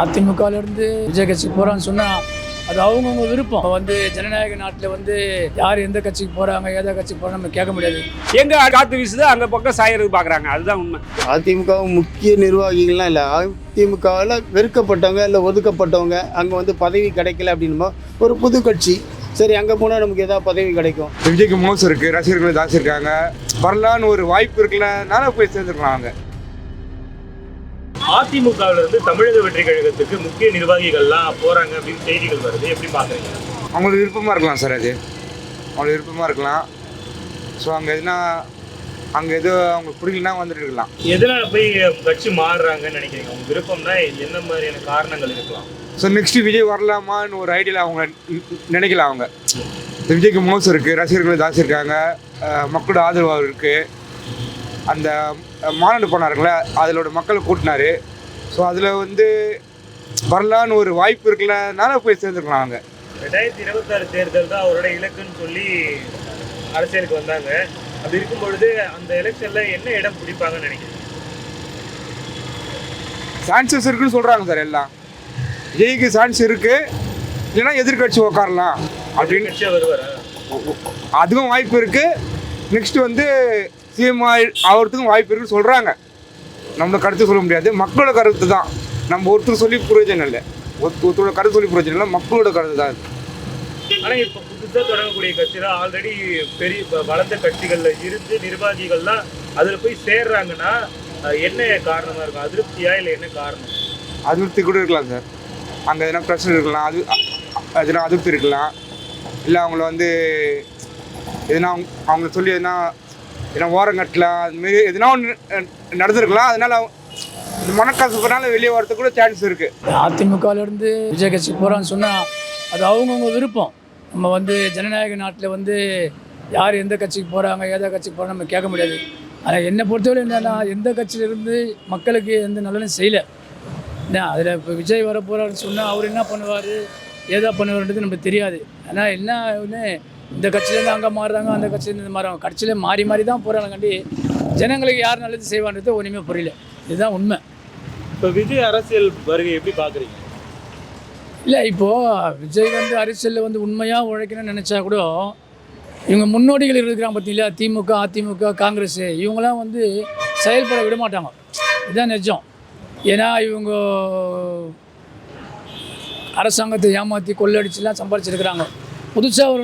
அதிமுகல இருந்து விஜய் கட்சிக்கு போறான்னு சொன்னா அது அவங்கவுங்க விருப்பம். வந்து ஜனநாயக நாட்டில் வந்து யார் எந்த கட்சிக்கு போறாங்க ஏதோ கட்சிக்கு போறாங்க நம்ம கேட்க முடியாது. எங்க காத்து வீசுதோ அங்க பக்கம் சாயறது பாக்குறாங்க. அதுதான் உண்மை. அதிமுக முக்கிய நிர்வாகிகள்லாம் இல்லை. அதிமுகவில் வெறுக்கப்பட்டவங்க இல்லை ஒதுக்கப்பட்டவங்க அங்கே வந்து பதவி கிடைக்கல அப்படின்னுமோ ஒரு புது கட்சி. சரி அங்கே போனால் நமக்கு ஏதாவது பதவி கிடைக்கும். விஜய்க்கு மோசம் இருக்கு ரசிகர்கள் ஜாஸ்தி இருக்காங்க. வரலான்னு ஒரு வாய்ப்பு இருக்குல்லனால போய் சேர்ந்துருக்கலாம் அவங்க அதிமுகவுல இருந்து தமிழக வெற்றி கழகத்துக்கு முக்கிய நிர்வாகிகள்லாம் போறாங்க அப்படின்னு செய்திகள் வருது. எப்படி பாக்குறீங்க அவங்களுக்கு விருப்பமாக இருக்கலாம் சார் அது. அவங்களுக்கு விருப்பமாக இருக்கலாம். ஸோ அங்கே எதுனா அங்கே எதோ அவங்களுக்கு பிடிக்கலனா வந்துட்டு இருக்கலாம். எதனால போய் கட்சி மாறுறாங்கன்னு நினைக்கிறீங்க? உங்க விருப்பம்னா என்ன மாதிரியான காரணங்கள் இருக்கலாம்? ஸோ நெக்ஸ்ட் விஜய் வரலாமான்னு ஒரு ஐடியாவில் அவங்க நினைக்கல அவங்க. விஜய்க்கு மோசம் இருக்குது ரசிகர்கள் ஜாஸ்தி இருக்காங்க மக்களோட ஆதரவு இருக்குது அந்த மாநாடு போனாருங்களே அதிலோட மக்களை கூட்டினாரு. ஸோ அதில் வந்து வரலான்னு ஒரு வாய்ப்பு இருக்குல்லனால போய் சேர்ந்துருக்கலாம் அவங்க ரெண்டாயிரத்தி இருபத்தாறு தேர்தல் தான் அவரோட இலக்குன்னு சொல்லி அரசியலுக்கு வந்தாங்க. அப்படி இருக்கும் பொழுது அந்த எலெக்ஷன்ல என்ன இடம் பிடிப்பாங்கன்னு நினைக்கிறீங்க? சான்சஸ் இருக்குன்னு சொல்கிறாங்க சார் எல்லாம். விஜய்க்கு சான்ஸ் இருக்குது இல்லைன்னா எதிர்கட்சி உட்காரலாம் அப்படின்னு வருவாரா? அதுவும் வாய்ப்பு இருக்குது நெக்ஸ்ட் வந்து சிஎம் ஆகிறதுக்கும் வாய்ப்பு இருக்குன்னு சொல்கிறாங்க நம்மளோட கருத்து சொல்ல முடியாது. மக்களோட கருத்து தான். நம்ம ஒருத்தர் சொல்லி பிரயோஜனம் இல்லை. ஒருத்த- ஒருத்தரோட கருத்து சொல்லி பிரயோஜனம் இல்லை. மக்களோட கருத்து தான் இது. ஆனா இப்ப புதுசா தொடங்கக்கூடிய கட்சி தான் ஆல்ரெடி பெரிய வளர்ந்த கட்சிகள்ல இருந்து நிர்வாகிகள்லாம் அதுல போய் சேர்றாங்கன்னா என்ன காரணமா இருக்கும்? அதிருப்தியா இல்ல என்ன காரணம்? அதிருப்தி கூட இருக்கலாம் சார் அங்கே எதனா பிரச்சனை இருக்கலாம். அது எதனா அதிருப்தி இருக்கலாம். இல்லை அவங்கள வந்து எதுனா அவங்க- அவங்க சொல்லி எதுனா எதனா ஓரம் கட்டலாம் அதுமாரி எதுனா ஒன்று நடந்திருக்கலாம். அதனால அவங்க- இந்த மனக்கசப்புனால வெளியே வரதுக்கு கூட சான்ஸ் இருக்குது அதிமுகலேருந்து விஜய் கட்சிக்கு போகிறான்னு சொன்னால் அது அவங்கவுங்க விருப்பம். நம்ம வந்து ஜனநாயக நாட்டில் வந்து யார் எந்த கட்சிக்கு போகிறாங்க ஏதோ கட்சிக்கு போறாங்க நம்ம கேட்க முடியாது. ஆனால் என்னை பொறுத்தவரை என்னன்னா எந்த கட்சியிலிருந்து மக்களுக்கு எந்த நல்லதும் செய்யலை. என்ன அதில் இப்போ விஜய் வர போகிறாருன்னு சொன்னால் அவர் என்ன பண்ணுவார் ஏதோ பண்ணுவார்ன்றது நமக்கு தெரியாது. ஆனால் என்ன ஒன்று இந்த கட்சியிலேருந்து அங்கே மாறுறாங்க அந்த கட்சியிலேருந்து இந்த மாறுறாங்க. கட்சியில் மாறி மாறி தான் போகிறாங்க கண்டி ஜனங்களுக்கு யார் நல்லது செய்வான்றது ஒன்றுமே புரியல. இதுதான் உண்மை. இப்ப விஜய் அரசியல் வருகை எப்படி பாக்குறீங்க? இல்லை இப்போது விஜய் வந்து அரசியலில் வந்து உண்மையாக உழைக்கணும்னு நினச்சா கூட இவங்க முன்னோடிகள் இருக்கிறாங்க பார்த்தீங்களா திமுக அதிமுக காங்கிரஸ். இவங்களாம் வந்து செயல்பட விட மாட்டாங்க. இதுதான் நிஜம். ஏன்னா இவங்க அரசாங்கத்தை ஏமாற்றி கொள்ளடிச்சுலாம் சம்பாரிச்சிருக்கிறாங்க. புதுசாக ஒரு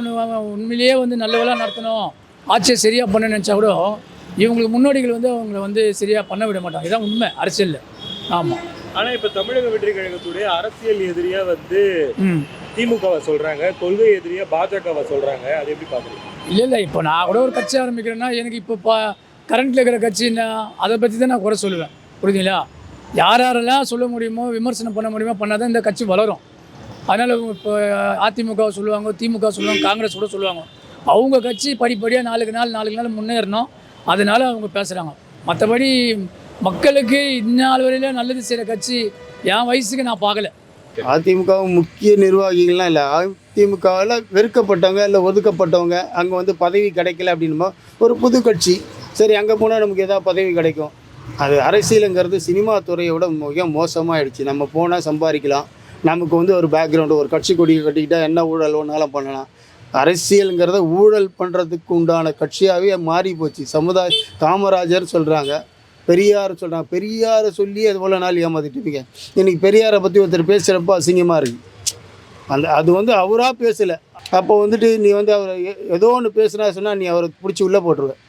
உண்மையிலேயே வந்து நல்லவெல்லாம் நடத்தணும். ஆட்சியை சரியாக பண்ண நினச்சா கூட இவங்களுக்கு முன்னோடிகள் வந்து அவங்கள வந்து சரியாக பண்ண விட மாட்டாங்க. இதுதான் உண்மை. அரசியலில். ஆமாம் ஆனா இப்ப தமிழக வெற்றி கழகத்துடைய அரசியல் எதிரியா வந்து திமுகவை சொல்றாங்க. கொள்கை எதிரியா பாஜகவை சொல்றாங்க. அது எப்படி பாக்குறீங்க? இல்லை இல்லை. இப்போ நான் கூட ஒரு கட்சி ஆரம்பிக்கிறேன்னா எனக்கு இப்போ பா கரண்ட்டில் இருக்கிற கட்சின்னா அதை பற்றி தான் நான் குறை சொல்லுவேன். புரியுதுங்களா? யார் யாரெல்லாம் சொல்ல முடியுமோ விமர்சனம் பண்ண முடியுமோ பண்ணால் தான் இந்த கட்சி வளரும். அதனால் இப்போ அதிமுகவை சொல்லுவாங்க திமுக சொல்லுவாங்க காங்கிரஸ் கூட சொல்லுவாங்க. அவங்க கட்சி படிப்படியாக நாளுக்கு நாள் நாளுக்கு நாள் முன்னேறணும். அதனால அவங்க பேசுகிறாங்க மற்றபடி மக்களுக்கு இந்நாள் வரையில நல்லது செய்கிற கட்சி என் வயசுக்கு நான் பார்க்கல. அதிமுக முக்கிய நிர்வாகிகள்லாம் இல்லை. அதிமுகவில் வெறுக்கப்பட்டவங்க இல்லை ஒதுக்கப்பட்டவங்க அங்கே வந்து பதவி கிடைக்கல அப்படின்னுமோ ஒரு புது கட்சி. சரி அங்கே போனால் நமக்கு ஏதாவது பதவி கிடைக்கும். அது அரசியலுங்கிறது சினிமா துறையோட மிக மோசமாக ஆயிடுச்சு நம்ம போனால் சம்பாதிக்கலாம். நமக்கு வந்து ஒரு பேக்ரவுண்டு ஒரு கட்சி கொடி கட்டிக்கிட்டால் என்ன ஊழல் ஒன்றாலும் பண்ணலாம். அரசியலுங்கிறத ஊழல் பண்ணுறதுக்கு உண்டான கட்சியாகவே மாறி போச்சு. சமுதாய காமராஜர் சொல்கிறாங்க பெரியார் சொல்கிறாங்க பெரியாரை சொல்லி அது போல் நாள் ஏமாத்திட்டுருப்பீங்க இன்றைக்கி பெரியாரை பற்றி ஒருத்தர் பேசுகிறப்ப அசிங்கமாக இருக்குது அந்த அது வந்து அவராக பேசலை. அப்போ வந்துட்டு நீ வந்து அவர் எ- ஏதோ ஒன்று பேசுனா சொன்னால் நீ அவரை பிடிச்சி உள்ளே போட்டுருவேன்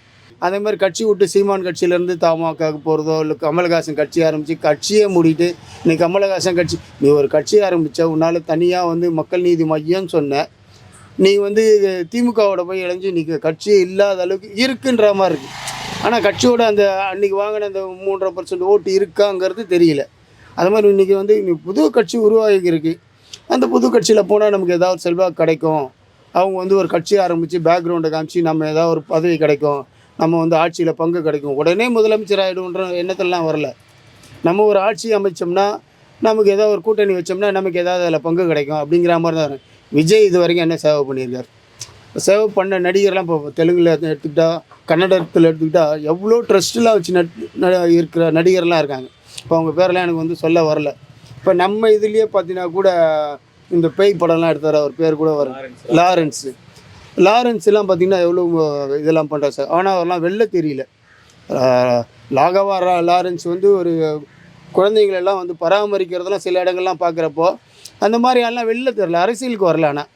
அதே மாதிரி கட்சி விட்டு சீமான் கட்சியிலேருந்து தமாகாவுக்கு போகிறதோ இல்லை கமலஹாசன் கட்சி ஆரம்பித்து கட்சியே மூடிட்டு நீ கமலஹாசன் கட்சி நீ ஒரு கட்சி ஆரம்பித்த உன்னால் தனியாக வந்து மக்கள் நீதி மையம்னு சொன்ன நீ வந்து திமுகவோட போய் இணைஞ்சு இன்னைக்கு கட்சியே இல்லாத அளவுக்கு இருக்குன்ற மாதிரி இருக்குது ஆனால் கட்சியோட அந்த அன்னைக்கு வாங்கின அந்த மூன்றரை பர்சன்ட் ஓட்டு இருக்காங்கிறது தெரியல. அது மாதிரி இன்றைக்கி வந்து இன்னைக்கு புது கட்சி உருவாகிருக்கு அந்த புது கட்சியில் போனால் நமக்கு ஏதாவது செல்வாக்கு கிடைக்கும். அவங்க வந்து ஒரு கட்சி ஆரம்பித்து பேக்ரவுண்டை காமிச்சு நம்ம ஏதாவது ஒரு பதவி கிடைக்கும். நம்ம வந்து ஆட்சியில் பங்கு கிடைக்கும். உடனே முதலமைச்சர் ஆகிடுன்ற எண்ணத்திலலாம் வரல. நம்ம ஒரு ஆட்சி அமைச்சோம்னா நமக்கு ஏதாவது ஒரு கூட்டணி வச்சோம்னா நமக்கு ஏதாவது அதில் பங்கு கிடைக்கும் அப்படிங்கிற மாதிரி தான். விஜய் இது வரைக்கும் என்ன சேவை பண்ணியிருக்காரு? சேவை பண்ண நடிகர்லாம் இப்போ தெலுங்கில் எடுத்துக்கிட்டா கன்னடத்தில் எடுத்துக்கிட்டா எவ்வளோ ட்ரஸ்ட்லாம் வச்சு நட் இருக்கிற நடிகர்லாம் இருக்காங்க. இப்போ அவங்க பேரெல்லாம் எனக்கு வந்து சொல்ல வரல. இப்போ நம்ம இதுலேயே பார்த்தீங்கன்னா கூட இந்த பேய் படம்லாம் எடுத்தார் அவர் பேர் கூட வரும். லாரன்ஸு. லாரன்ஸ்லாம் பார்த்தீங்கன்னா எவ்வளோ இதெல்லாம் பண்ணுறாரு சார். ஆனால் அதெல்லாம் வெளில தெரியல. லாகவாரா லாகவா லாரன்ஸ் வந்து ஒரு குழந்தைங்களெல்லாம் வந்து பராமரிக்கிறதெல்லாம் சில இடங்கள்லாம் பார்க்குறப்போ அந்த மாதிரி எல்லாம் வெளில தெரியல. அரசியலுக்கு வரல ஆனால்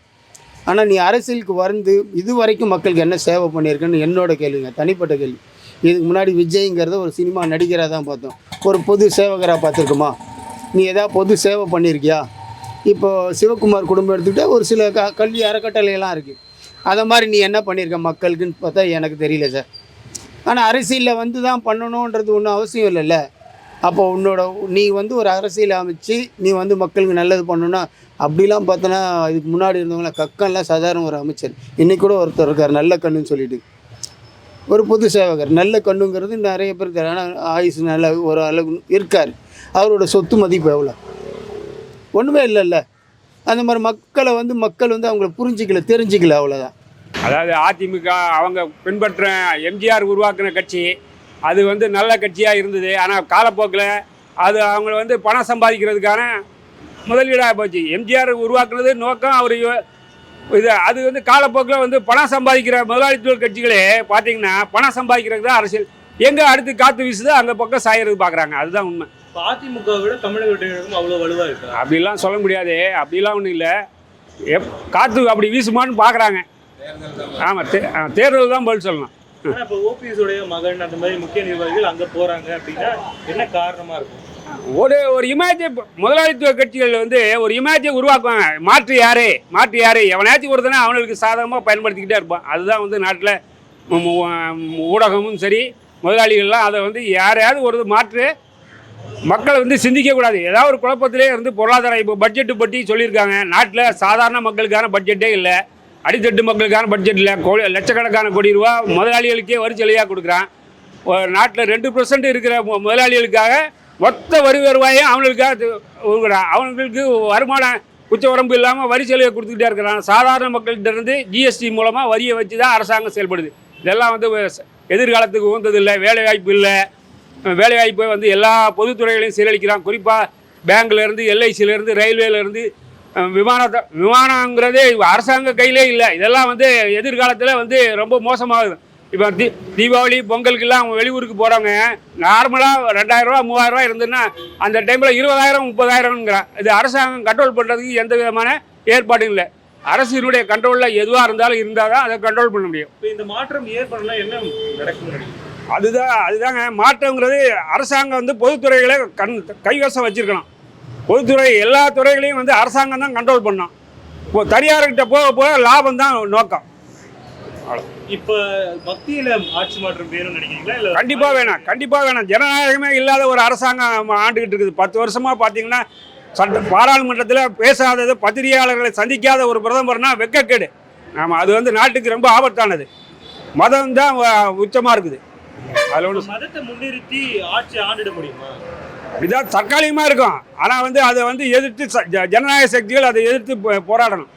ஆனால் நீ அரசியலுக்கு வந்து இது வரைக்கும் மக்களுக்கு என்ன சேவை பண்ணியிருக்குன்னு என்னோட கேள்விங்க. தனிப்பட்ட கேள்வி. இதுக்கு முன்னாடி விஜய்ங்கிறத ஒரு சினிமா நடிகராக தான் பார்த்தோம். ஒரு பொது சேவகராக பார்த்துருக்குமா? நீ எதாவது பொது சேவை பண்ணியிருக்கியா? இப்போ சிவகுமார் குடும்பம் எடுத்துக்கிட்டால் ஒரு சில க கல்வி அறக்கட்டளையெல்லாம் இருக்குது அதை மாதிரி நீ என்ன பண்ணியிருக்க மக்களுக்குன்னு பார்த்தா எனக்கு தெரியல சார் ஆனால் அரசியலில் வந்து தான் பண்ணணுன்றது ஒன்றும் அவசியம் இல்லைல்ல. அப்போ உன்னோட நீ வந்து ஒரு அரசியல் அமைச்சு நீ வந்து மக்களுக்கு நல்லது பண்ணணும்னா அப்படிலாம் பார்த்தோன்னா இதுக்கு முன்னாடி இருந்தவங்கள கக்கன்லாம் சாதாரண ஒரு அமைச்சர். இன்னைக்கு கூட ஒருத்தர் இருக்கார் நல்ல கண்ணுன்னு சொல்லிட்டு. ஒரு பொது சேவகர் நல்ல கண்ணுங்கிறது நிறைய பேர் இருக்கார். ஆனால் ஆயுசு நல்ல ஒரு அளவு இருக்கார். அவரோட சொத்து மதிப்பு எவ்வளோ ஒன்றுமே இல்லைல்ல. அந்த மாதிரி மக்களை வந்து மக்கள் வந்து அவங்கள புரிஞ்சிக்கல தெரிஞ்சிக்கல அவ்வளோதான் அதாவது அதிமுக அவங்க பின்பற்ற எம்ஜிஆர் உருவாக்கின கட்சி அது வந்து நல்ல கட்சியாக இருந்தது. ஆனால் காலப்போக்கில் அது அவங்க வந்து பணம் சம்பாதிக்கிறதுக்கான முதலீடாக போச்சு. எம்ஜிஆர் உருவாக்குனது நோக்கம் அவர் இது அது வந்து காலப்போக்கில் வந்து பணம் சம்பாதிக்கிற முதலாளித்துவ கட்சிகளே பார்த்தீங்கன்னா பணம் சம்பாதிக்கிறது தான் அரசியல் எங்கே அடுத்து காற்று வீசுதோ அங்கே பக்கம் சாயறது பார்க்குறாங்க அதுதான் உண்மை. இப்ப அதிமுக விட தமிழக வெற்றிகளுக்கும் அவ்வளவு வலுவா இருக்கா? அப்படிலாம் சொல்ல முடியாது. அப்படிலாம் ஒன்றும் இல்லை. எப் காற்று அப்படி வீசுமான்னு பார்க்குறாங்க ஆமாம் தே தேர்தல் தான் பதில் சொல்லணும். ஆனா இப்ப ஓபிஎஸ் உடைய மகன் அந்த மாதிரி முக்கிய நிர்வாகிகள் அங்க போறாங்க அப்படின்னா என்ன காரணமா இருக்கும்? ஒரு ஒரு இமேஜை முதலாளித்துவ கட்சிகள் வந்து ஒரு இமேஜை உருவாக்குவாங்க. மாற்று யாரு? மாற்று யாரு? எவனாச்சும் ஒருத்தனை அவனுக்கு சாதகமாக பயன்படுத்திக்கிட்டே இருப்பான். அதுதான் வந்து நாட்டில் ஊடகமும் சரி முதலாளிகள்லாம் அதை வந்து யாரையாவது ஒரு மாற்று மக்களை வந்து சிந்திக்கக்கூடாது ஏதாவது ஒரு குழப்பத்திலே இருந்து பொருளாதாரம் இப்போ பட்ஜெட்டு பற்றி சொல்லியிருக்காங்க. நாட்டில் சாதாரண மக்களுக்கான பட்ஜெட்டே இல்லை. அடித்தட்டு மக்களுக்கான பட்ஜெட் இல்லை. கோ லட்சக்கணக்கான கோடி ரூபா முதலாளிகளுக்கே வரி சலுகையாக கொடுக்குறான். நாட்டில் ரெண்டு பர்சன்ட் இருக்கிற முதலாளிகளுக்காக மொத்த வரி வருவாயும் அவங்களுக்காக கொடுக்குறான் அவங்களுக்கு வருமானம் உச்ச வரம்பு இல்லாமல் வரி சலுகை கொடுத்துக்கிட்டே இருக்கிறான். சாதாரண மக்கள்கிட்ட இருந்து ஜிஎஸ்டி மூலமாக வரியை வச்சு தான் அரசாங்கம் செயல்படுது. இதெல்லாம் வந்து எதிர்காலத்துக்கு உகந்தது இல்லை. வேலை வாய்ப்பு இல்லை. வேலைவாய்ப்பை வந்து எல்லா பொதுத்துறைகளையும் சீரழிக்கிறான். குறிப்பாக பேங்க்லேருந்து எல்ஐசியிலேருந்து ரயில்வேலேருந்து விமானத்தை விமானங்கிறதே அரசாங்க கையிலே இல்லை. இதெல்லாம் வந்து எதிர்காலத்தில் வந்து ரொம்ப மோசமாகுது. இப்போ தீ தீபாவளி பொங்கலுக்கெல்லாம் வெளியூருக்கு போகிறவங்க நார்மலாக ரெண்டாயிரரூவா மூவாயிரரூவா இருந்ததுன்னா அந்த டைமில் இருபதாயிரம் முப்பதாயிரம்ங்கிறான் இது அரசாங்கம் கண்ட்ரோல் பண்ணுறதுக்கு எந்த விதமான ஏற்பாடும் இல்லை. அரசினுடைய கண்ட்ரோலில் எதுவாக இருந்தாலும் இருந்தால் தான் அதை கண்ட்ரோல் பண்ண முடியும். இந்த மாற்றம் ஏற்படலாம் என்ன நடக்கும் அதுதான் அதுதாங்க. மாற்றங்கிறது அரசாங்கம் வந்து பொதுத்துறைகளை கண் கைவசம் வச்சிருக்கணும். பொதுத்துறை எல்லா துறைகளையும் வந்து அரசாங்கம் தான் கண்ட்ரோல் பண்ணணும். இப்போ தனியார்கிட்ட போக போக லாபம் தான் நோக்கம். இப்ப மத்தியில ஆட்சி மாற்றம் வேணும்னு நினைக்கிறீங்களா? இல்ல கண்டிப்பாக வேணாம். கண்டிப்பாக வேணாம். ஜனநாயகமே இல்லாத ஒரு அரசாங்கம் ஆண்டுகிட்டு இருக்குது. பத்து வருஷமாக பார்த்தீங்கன்னா சட்ட பாராளுமன்றத்தில் பேசாதது பத்திரிகையாளர்களை சந்திக்காத ஒரு பிரதமர்னா வெக்கக்கேடு. ஆமாம் அது வந்து நாட்டுக்கு ரொம்ப ஆபத்தானது. மதம் தான் உச்சமாக இருக்குது. அதில் ஒன்று மதத்தை முன்னிறுத்தி ஆட்சி ஆண்டிட முடியுமா? இதான் தற்காலிகமாக இருக்கும். ஆனால் வந்து அதை வந்து எதிர்த்து ஜனநாயக சக்திகள் அதை எதிர்த்து போராடணும்.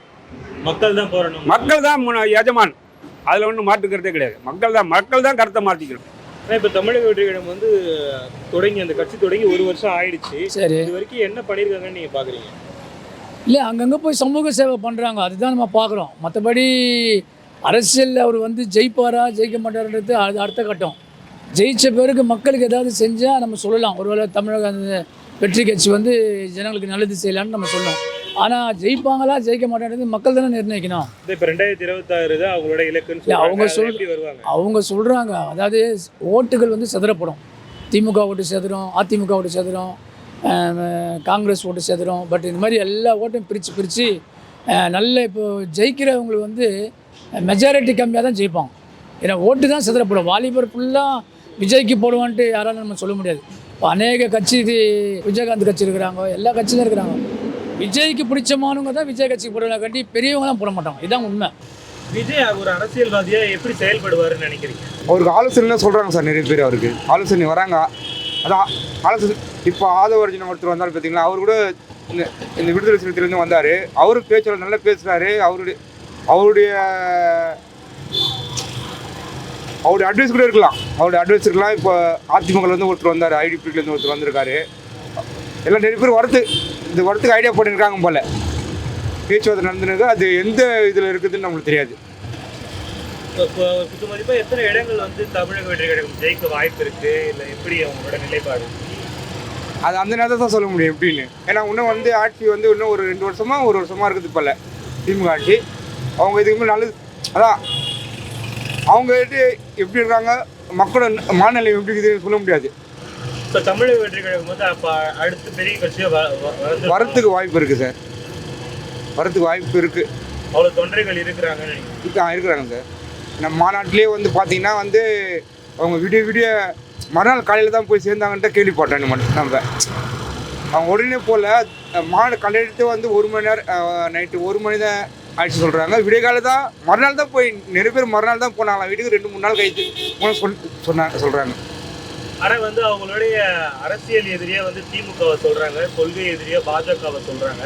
மக்கள் தான் போறணும் மக்கள் தான் முன- எஜமான். அதில் ஒன்றும் மாற்றுக்கிறதே கிடையாது. மக்கள் தான் மக்கள் தான் கருத்தை மாற்றிக்கணும். ஆனா இப்ப தமிழக வெற்றிகளும் வந்து தொடங்கி அந்த கட்சி தொடங்கி ஒரு வருஷம் ஆயிடுச்சு. சரி. இது வரைக்கும் என்ன பண்ணிருக்காங்கன்னு நீங்க பாக்குறீங்க? இல்லை அங்கங்கே போய் சமூக சேவை பண்ணுறாங்க அதுதான் நம்ம பார்க்குறோம் மற்றபடி அரசியலில் அவர் வந்து ஜெயிப்பாரா ஜெயிக்க மாட்டாருன்றது அது அடுத்த கட்டம். ஜெயிச்ச பிறகு மக்களுக்கு ஏதாவது செஞ்சால் நம்ம சொல்லலாம். ஒருவேளை தமிழக அந்த வெற்றி கட்சி வந்து ஜனங்களுக்கு நல்லது செய்யலாம்னு நம்ம சொல்லலாம். ஆனால் ஜெயிப்பாங்களா ஜெயிக்க மாட்டான்றது மக்கள் தானே நிர்ணயிக்கணும். இப்ப ரெண்டாயிரத்தி இருபத்தாறு தான் அவங்களோட இலக்குன்னு அவங்க சொல்றாங்க. சொல்- அதுல எப்படி வருவாங்க? அவங்க சொல்கிறாங்க அதாவது ஓட்டுகள் வந்து செதறப்படும். திமுக ஓட்டு செதறும் அதிமுக ஓட்டு செதறும் காங்கிரஸ் ஓட்டு செதறும். பட் இந்த மாதிரி எல்லா ஓட்டையும் பிரித்து பிரித்து நல்ல இப்போ ஜெயிக்கிறவங்களுக்கு வந்து மெஜாரிட்டி கம்மியாக தான் ஜெயிப்பாங்க. ஏன்னா ஓட்டு தான் செதறப்படும். வாலிபர் ஃபுல்லாக விஜய்க்கு போடுவான்ட்டு யாராலும் நம்ம சொல்ல முடியாது. இப்போ அநேக கட்சி இது விஜயகாந்த் கட்சி இருக்கிறாங்க எல்லா கட்சியிலும் இருக்கிறாங்க. விஜய்க்கு பிடிச்சமானவங்க தான் விஜய் கட்சிக்கு போடுவாங்க கட்டி பெரியவங்க தான் போட மாட்டாங்க. இதுதான் உண்மை. விஜய் ஒரு அரசியல்வாதியா எப்படி செயல்படுவாருன்னு நினைக்கிறீங்க? அவருக்கு ஆலோசனை சொல்கிறாங்க சார் நிறைய பேர் அவருக்கு. ஆலோசனை வராங்க. அதான் ஆலோசனை இப்போ ஆதவர்ஜன் ஒருத்தர் வந்தார் பார்த்தீங்களா? அவர் கூட இந்த இந்த விடுதலை சிறுத்தையிலேருந்து வந்தார். அவரும் பேச்சு நல்லா பேசுகிறாரு அவருடைய அவருடைய அவருடைய அட்வைஸ் கூட இருக்கலாம். அவருடைய அட்வைஸ் இருக்கலாம். இப்போ அதிமுகலேருந்து ஒருத்தர் வந்தார். ஐடிபிலேருந்து ஒருத்தர் வந்திருக்காரு. எல்லாம் நிறைய பேர் வரது இது வரத்துக்கு ஐடியா பண்ணியிருக்காங்க போல. பேச்சுவார்த்தை நடந்துருக்கு அது எந்த இதில் இருக்குதுன்னு நம்மளுக்கு தெரியாது. இப்போ- இப்போ குத்து மதிப்பா எத்தனை இடங்கள் வந்து தமிழக வெற்றி கழகம் ஜெயிக்க வாய்ப்பு இருக்கு? இல்ல எப்படி அவங்களோட நிலைப்பாடு? அது அந்த நேரத்தில் தான் சொல்ல முடியும் எப்படின்னு. ஏன்னா இன்னும் வந்து ஆட்சி வந்து இன்னும் ஒரு ரெண்டு வருஷமா ஒரு வருஷமா இருக்குது போல. திமுக ஆட்சி. அவங்க இதுக்கு மேலே நல்லது அதான் அவங்க வந்து எப்படி இருக்காங்க மக்களோட மனநிலை எப்படி இருக்குதுன்னு சொல்ல முடியாது. இப்போ தமிழக வெற்றி கழகம் வந்து அப்ப அடுத்து பெரிய கட்சியா வ- வ- வளர்ந்து வரத்துக்கு வாய்ப்பு இருக்குது சார். வரத்துக்கு வாய்ப்பு இருக்குது அவ்வளவு தொண்டர்கள் இருக்கிறாங்கன்னு நினைக்கிறேன். இருக்கிறாங்க சார். நம்ம மாநாட்டிலே வந்து பார்த்தீங்கன்னா வந்து அவங்க விடிய விடிய மறுநாள் காலையில் தான் போய் சேர்ந்தாங்கன்ட்டு கேள்விப்பட்டேன் நம்ம நம்ம. அவங்க உடனே போல் மாடு கண்டெடுத்து வந்து ஒரு மணி நேரம் நைட்டு ஒரு மணி தான் ஆயிடுச்சு சொல்கிறாங்க விடிய காலை தான் மறுநாள் தான் போய் நிறைய பேர் மறுநாள் தான் போனாங்களாம். வீட்டுக்கு ரெண்டு மூணு நாள் கழிச்சு போன சொல் சொன்னாங்க சொல்கிறாங்க ஆனா வந்து அவங்களுடைய அரசியல் எதிரியா வந்து திமுகவை சொல்றாங்க கொள்கை எதிரியா பாஜகவை சொல்றாங்க.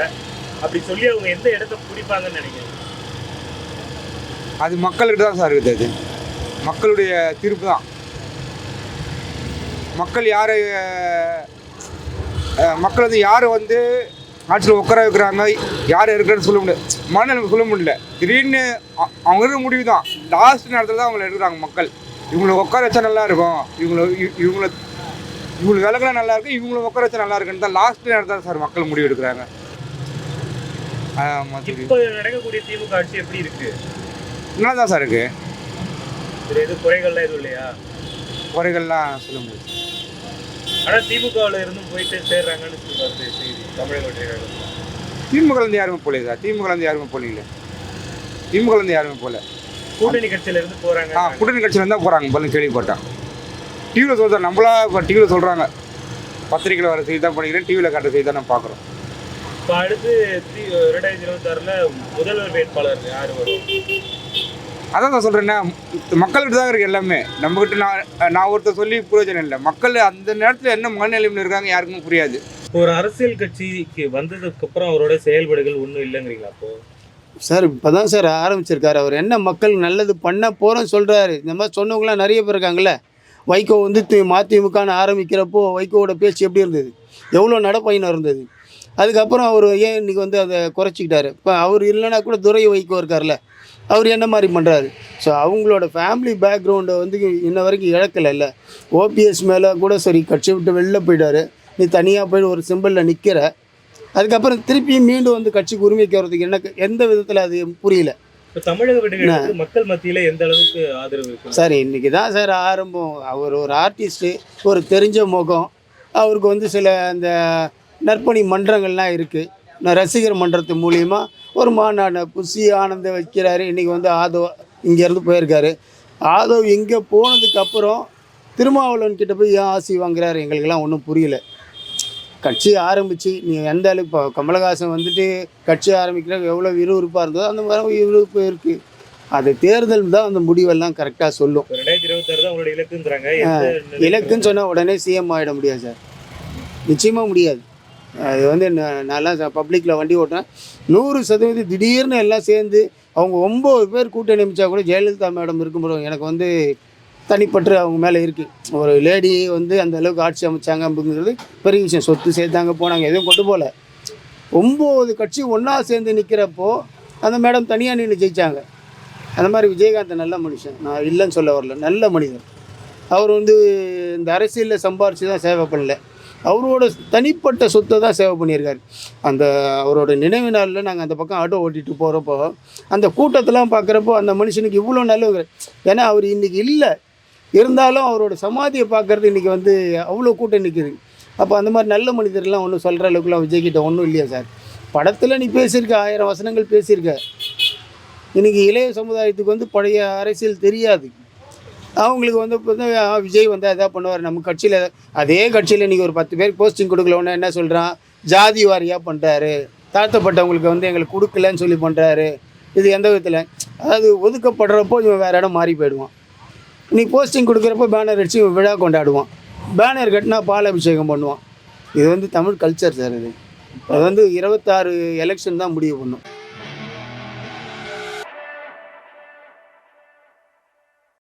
அப்படி சொல்லி அவங்க எந்த இடத்த பிடிப்பாங்கன்னு நினைக்கிறேன் அது மக்கள்கிட்ட தான் சார் இருக்குது அது. மக்களுடைய தீர்ப்பு தான் மக்கள் யாரை மக்கள் வந்து யாரை வந்து ஆட்சியில் உட்கார வைக்கிறாங்க. யார் இருக்கிறன்னு சொல்ல முடியாது மனநிலை சொல்ல முடியல. திடீர்னு அவங்க முடிவு தான் லாஸ்ட் நேரத்தில் தான் அவங்கள எடுக்கிறாங்க மக்கள். இவங்களை உட்கார வச்சா நல்லா இருக்கும். இவங்கள இவங்கள இவங்களுக்கு விலகினா நல்லா இருக்கும். இவங்கள உட்கார வச்சா நல்லா இருக்குன்னு தான் லாஸ்ட் நேரத்தில் சார் மக்கள் முடிவு எடுக்கிறாங்க. இப்போ நடக்கக்கூடிய திமுக ஆட்சி எப்படி இருக்கு? நல்லா தான் சார் எதுவும் குறைகள்லாம் எதுவும் இல்லையா? குறைகள்லாம் சொல்ல முடியாது ஆனா திமுகவுல இருந்தும் போயிட்டு சேர்றாங்கன்னு சொல்லி வருது செய்தி தமிழக வெற்றி கழகம் திமுகலேருந்து யாருமே போகல சார்? திமுகலேருந்து யாருமே போகல திமுகலேருந்து யாருமே போகல. கூட்டணி கட்சியில இருந்து போறாங்க. ஆ கூட்டணி கட்சியில் தான் போகிறாங்க போல கேள்விப்பட்டேன். டிவியில் சொல்கிறேன் நம்மளா இப்போ டிவியில் சொல்கிறாங்க பத்திரிக்கையில் வர செய்தி தான் படிக்கிறேன் டிவியில் காட்டுற செய்தி தான் நான் பார்க்குறோம். இப்போ அடுத்து ரெண்டாயிரத்தி இருபத்தி ஆறுல முதல்வர் வேட்பாளர் யாரு வரும்? அதான் நான் சொல்கிறேன்னா மக்கள்கிட்ட தான் இருக்குது எல்லாமே. நம்மக்கிட்ட நான் நான் ஒருத்தர் சொல்லி பிரயோஜனம் இல்லை. மக்கள் அந்த நேரத்தில் என்ன மனநிலைமையில் இருக்காங்க யாருக்கும் புரியாது. ஒரு அரசியல் கட்சிக்கு வந்ததுக்கு அப்புறம் அவரோட செயல்பாடுகள் ஒன்றும் இல்லைங்கிறீங்களா அப்போ? சார் இப்போ தான் சார் ஆரம்பிச்சிருக்காரு. அவர் என்ன மக்கள் நல்லது பண்ண போகிறோன்னு சொல்கிறாரு இந்த மாதிரி சொன்னவங்களாம் நிறைய பேர் இருக்காங்கல்ல. வைகோ வந்து தி- மதிமுகன்னு ஆரம்பிக்கிறப்போ வைகோவோட பேச்சு எப்படி இருந்தது? எவ்வளோ நடப்பயணம் இருந்தது? அதுக்கப்புறம் அவர் ஏன் இன்றைக்கி வந்து அதை குறைச்சிக்கிட்டாரு? இப்போ அவர் இல்லைன்னா கூட துரை வைகோ இருக்கார்ல அவர் என்ன மாதிரி பண்ணுறாரு ஸோ அவங்களோட ஃபேமிலி பேக்ரவுண்டை வந்து இன்ன வரைக்கும் இழக்கலைல்ல ஓபிஎஸ் மேலே கூட சரி கட்சி விட்டு வெளில போயிட்டாரு. நீ தனியாக போய் ஒரு சிம்பிளில் நிற்கிற அதுக்கப்புறம் திருப்பியும் மீண்டும் வந்து கட்சிக்கு உரிமைக்கு வர்றதுக்கு எனக்கு எந்த விதத்தில் அது புரியல. தமிழக மக்கள் மத்தியில எந்த அளவுக்கு ஆதரவு சார் இன்றைக்கி தான் சார் ஆரம்பம். அவர் ஒரு ஆர்டிஸ்ட்டு ஒரு தெரிஞ்ச முகம். அவருக்கு வந்து சில அந்த நற்பணி மன்றங்கள்லாம் இருக்குது ரசிகர் மன்றத்து மூலியமா ஒரு மாநாடு புசி ஆனந்த வைக்கிறாரு. இன்றைக்கி வந்து ஆதோ இங்கேருந்து போயிருக்காரு. ஆதோ இங்கே போனதுக்கப்புறம் திருமாவளவன் கிட்ட போய் ஏன் ஆசி வாங்குறாரு? எங்களுக்கெல்லாம் ஒன்றும் புரியல. கட்சி ஆரம்பித்து நீ எந்த அளவுக்கு இப்போ கமலஹாசன் வந்துட்டு கட்சி ஆரம்பிக்கிற எவ்வளோ விறுவிறுப்பாக இருந்ததோ அந்த மாதிரி விறுவிறுப்பு இருக்குது அது தேர்தல் தான் அந்த முடிவெல்லாம் கரெக்டாக சொல்லும். இலக்குன்னு சொன்னால் உடனே சிஎம் ஆகிட முடியாது சார். நிச்சயமாக முடியாது. அது வந்து நான் நான்லாம் பப்ளிக்கில் வண்டி ஓட்டுறேன். நூறு சதவீதம் திடீர்னு எல்லாம் சேர்ந்து அவங்க ஒம்பது பேர் கூட்டணி அமைச்சா கூட ஜெயலலிதா மேடம் இருக்கும்போது எனக்கு வந்து தனிப்பற்று அவங்க மேலே இருக்குது ஒரு லேடி வந்து அந்த அளவுக்கு ஆட்சி அமைச்சாங்க அப்படிங்கிறது பெரிய விஷயம். சொத்து சேர்த்தாங்க போனாங்க எதுவும் கொண்டு போகல ஒம்பது கட்சி ஒன்றா சேர்ந்து நிற்கிறப்போ அந்த மேடம் தனியாக நின்று ஜெயித்தாங்க அந்த மாதிரி விஜயகாந்த் நல்ல மனுஷன். நான் இல்லைன்னு சொல்ல வரல. நல்ல மனிதர். அவர் வந்து இந்த அரசியலில் சம்பாரித்து தான் சேவை பண்ணல. அவரோட தனிப்பட்ட சொத்தை தான் சேவை பண்ணியிருக்காரு. அந்த அவரோட நினைவு நாளில் நாங்கள் அந்த பக்கம் ஆட்டோ ஓட்டிகிட்டு போகிறப்போ அந்த கூட்டத்தெல்லாம் பார்க்குறப்போ அந்த மனுஷனுக்கு இவ்வளோ நல்லவங்க. ஏன்னா அவர் இன்றைக்கி இல்லை. இருந்தாலும் அவரோட சமாதியை பார்க்குறது இன்றைக்கி வந்து அவ்வளோ கூட்டம் நிற்குது அப்போ அந்த மாதிரி நல்ல மனிதர்லாம் ஒன்றும் சொல்கிற அளவுக்குலாம் விஜய்கிட்ட ஒன்றும் இல்லையா சார்? படத்தில் நீ பேசியிருக்க ஆயிரம் வசனங்கள் பேசியிருக்க. இன்றைக்கி இளைய சமுதாயத்துக்கு வந்து பழைய அரசியல் தெரியாது. அவங்களுக்கு வந்து விஜய் வந்து எதாவது பண்ணுவார்? நம்ம கட்சியில் அதே கட்சியில் இன்றைக்கி ஒரு பத்து பேர் போஸ்டிங் கொடுக்கலன்னா என்ன சொல்கிறான் ஜாதி வாரியாக பண்ணுறாரு தாழ்த்தப்பட்டவங்களுக்கு வந்து எங்களுக்கு கொடுக்கலன்னு சொல்லி பண்ணுறாரு இது எந்த விதத்தில்? அதாவது ஒதுக்கப்படுறப்போ இவன் வேறு இடம் மாறி போயிடுவான். நீ போஸ்டிங் கொடுக்குறப்போ பேனர் அடித்து இவன் விழா கொண்டாடுவான். பேனர் கட்டினா பால் அபிஷேகம் பண்ணுவான். இது வந்து தமிழ் கல்ச்சர் சார் இது. அது வந்து இருபத்தாறு எலெக்ஷன் தான் முடிவு பண்ணும்.